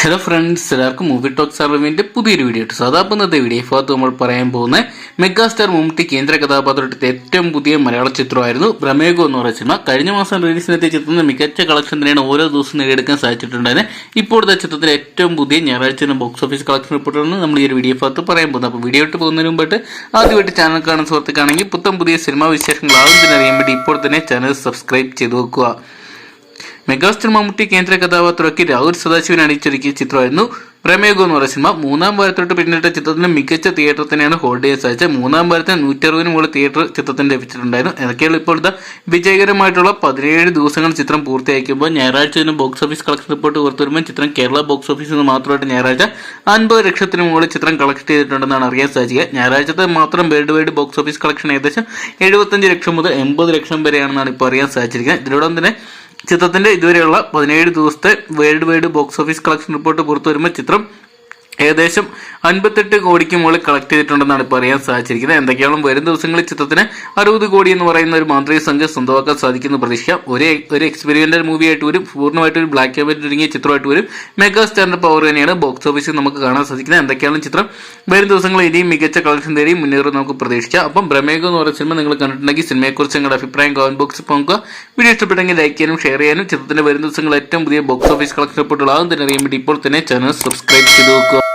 Hello friends എല്ലാവർക്കും movie talk സർവീന്റെ പുതിയൊരു വീഡിയോ ഇട്ടു സാധാരണ ഇന്നത്തെ വീഡിയോ ഭാഗത്ത് നമ്മൾ പറയാൻ പോകുന്ന മെഗാസ്റ്റാർ മമ്മൂട്ടി കേന്ദ്ര കഥാപാത്രത്തെ ഏറ്റവും പുതിയ മലയാള ചിത്രമായിരുന്നു ബ്രഹ്മേഗോ എന്ന് പറയുന്ന സിനിമ കഴിഞ്ഞ മാസം റിലീസിനെത്തിയ ചിത്രത്തിന് മികച്ച കളക്ഷൻ തന്നെയാണ് ഓരോ ദിവസവും നേടിയെടുക്കാൻ സാധിച്ചിട്ടുണ്ടായിരുന്നത് ഇപ്പോഴത്തെ ചിത്രത്തിലെ ഏറ്റവും പുതിയ ഞായറാഴ്ച ബോക്സ് ഓഫീസ് കളക്ഷൻ റിപ്പോർട്ടാണ് നമ്മൾ ഈ ഒരു വീഡിയോ ഭാഗത്ത് പറയാൻ പോകുന്നത്. അപ്പോൾ വീഡിയോ ഇട്ട് പോകുന്നതിന് മുമ്പായിട്ട് ആദ്യമായിട്ട് ചാനൽ കാണുന്ന സുഹൃത്തുക്കാണെങ്കിൽ പുത്തം പുതിയ സിനിമാ വിശേഷങ്ങൾ ആദ്യം തന്നെ അറിയാൻ വേണ്ടി ഇപ്പോൾ തന്നെ ചാനൽ സബ്സ്ക്രൈബ് ചെയ്ത് വെക്കുക. മെഗാസ്റ്റാർ മമ്മൂട്ടി കേന്ദ്ര കഥാപാത്രമാക്കി രാഹുൽ സദാശിവൻ അണിയിച്ചൊരുക്കിയ ചിത്രമായിരുന്നു. പ്രമേഗോ എന്ന് പറയുന്ന സിനിമ മൂന്നാം വാരത്തോട്ട് പിന്നിട്ട ചിത്രത്തിന് മികച്ച തിയേറ്റർ തന്നെയാണ് ഹോൾഡ് ചെയ്യാൻ സാധിച്ചത് മൂന്നാം വാരത്തിന് നൂറ്ററുപതിന് മുകളിൽ തിയേറ്റർ ചിത്രത്തിന് ലഭിച്ചിട്ടുണ്ടായിരുന്നു. ഇതൊക്കെയാണ് ഇപ്പോഴത്തെ വിജയകരമായിട്ടുള്ള പതിനേഴ് ദിവസങ്ങൾ ചിത്രം പൂർത്തിയാക്കുമ്പോൾ ഞായറാഴ്ച ഇതിന് ബോക്സ് ഓഫീസ് കളക്ഷൻ റിപ്പോർട്ട് പുറത്തുവരുമ്പോൾ ചിത്രം കേരള ബോക്സ് ഓഫീസിൽ നിന്ന് മാത്രമായിട്ട് ഞായറാഴ്ച അൻപത് ലക്ഷത്തിന് മുകളിൽ ചിത്രം കളക്ട് ചെയ്തിട്ടുണ്ടെന്നാണ് അറിയാൻ സാധിക്കുക. ഞായറാഴ്ചത്തെ മാത്രം world wide box office collection ഏകദേശം എഴുപത്തഞ്ച് ലക്ഷം മുതൽ എൺപത് ലക്ഷം വരെയാണെന്നാണ് ഇപ്പോൾ അറിയാൻ സാധിച്ചിരിക്കുന്നത്. ഇതിനോടൊപ്പം തന്നെ ചിത്രത്തിന്റെ ഇതുവരെയുള്ള പതിനേഴ് ദിവസത്തെ world wide box office collection report പുറത്തു വരുമ്പോൾ ചിത്രം ഏകദേശം അൻപത്തെട്ട് കോടിക്ക് മുകളിൽ കളക്ട് ചെയ്തിട്ടുണ്ടെന്നാണ് ഇപ്പോൾ അറിയാൻ സാധിച്ചിരിക്കുന്നത്. എന്തൊക്കെയാണ് വരും ദിവസങ്ങളിൽ ചിത്രത്തിന് അറുപത് കോടി എന്ന് പറയുന്ന ഒരു മാന്ത്രിക സംഖ്യ സ്വന്തമാക്കാൻ സാധിക്കുന്ന പ്രതീക്ഷിക്കാം. ഒരേ ഒരു എക്സ്പെരിമെന്റൽ മൂവിയായിട്ട് വരും പൂർണമായിട്ട് ഒരു ബ്ലാക്ക് ആൻഡ് വൈറ്റ് ഒരുങ്ങിയ ചിത്രമായിട്ട് വരും. മെഗാ സ്റ്റാറിന്റെ പവർ തന്നെയാണ് ബോക്സ് ഓഫീസിൽ നമുക്ക് കാണാൻ സാധിക്കുന്നത്. എന്തൊക്കെയാണ് ചിത്രം വരും ദിവസങ്ങളിൽ ഇനിയും മികച്ച കളക്ഷൻ തേടിയും മുന്നേറും നമുക്ക് പ്രതീക്ഷിക്കാം. അപ്പം ബ്രഹ്മേഗോ എന്ന് പറയുന്ന സിനിമ നിങ്ങൾ കണ്ടിട്ടുണ്ടെങ്കിൽ സിനിമയെക്കുറിച്ച് നിങ്ങളുടെ അഭിപ്രായം കമന്റ് ബോക്സിൽ പങ്കുക വീഡിയോ ഇഷ്ടപ്പെട്ടെങ്കിൽ ലൈക്ക് ചെയ്യാനും ഷെയർ ചെയ്യാനും ചിത്രത്തിന്റെ വരും ദിവസങ്ങളിൽ ഏറ്റവും പുതിയ ബോക്സ് ഓഫീസ് കളക്ഷൻ റിപ്പോർട്ടുകൾ ആകും തന്നെ അറിയാൻ വേണ്ടി ഇപ്പോൾ തന്നെ ചാനൽ സബ്സ്ക്രൈബ് ചെയ്ത് നോക്കുക